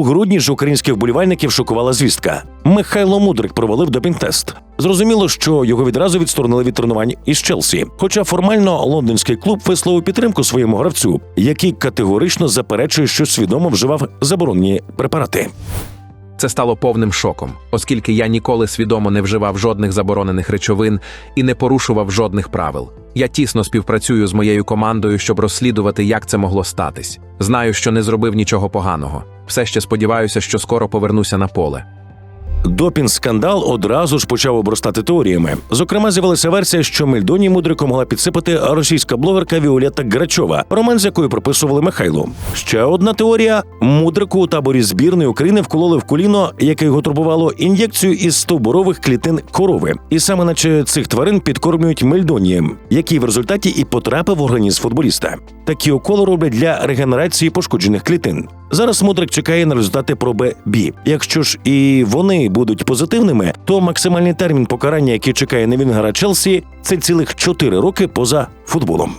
У грудні ж українських вболівальників шокувала звістка. Михайло Мудрик провалив допінг-тест. Зрозуміло, що його відразу відсторонили від тренувань із Челсі. Хоча формально лондонський клуб висловив підтримку своєму гравцю, який категорично заперечує, що свідомо вживав заборонені препарати. Це стало повним шоком, оскільки я ніколи свідомо не вживав жодних заборонених речовин і не порушував жодних правил. Я тісно співпрацюю з моєю командою, щоб розслідувати, як це могло статись. Знаю, що не зробив нічого поганого. Все ще сподіваюся, що скоро повернуся на поле. Допінг-скандал одразу ж почав обростати теоріями. Зокрема, з'явилася версія, що Мельдоні Мудрику могла підсипати російська блогерка Віолетта Грачова, роман з якою приписували Михайлу. Ще одна теорія: Мудрику у таборі збірної України вкололи в коліно, яке його турбувало, ін'єкцію із стовбурових клітин корови. І саме наче цих тварин підкормлюють мельдонієм, який в результаті і потрапив в організм футболіста. Такі уколи роблять для регенерації пошкоджених клітин. Зараз Мудрик чекає на результати проби БІ. Якщо ж і вони будуть позитивними, то максимальний термін покарання, який чекає на Вінгера Челсі, це цілих 4 роки поза футболом.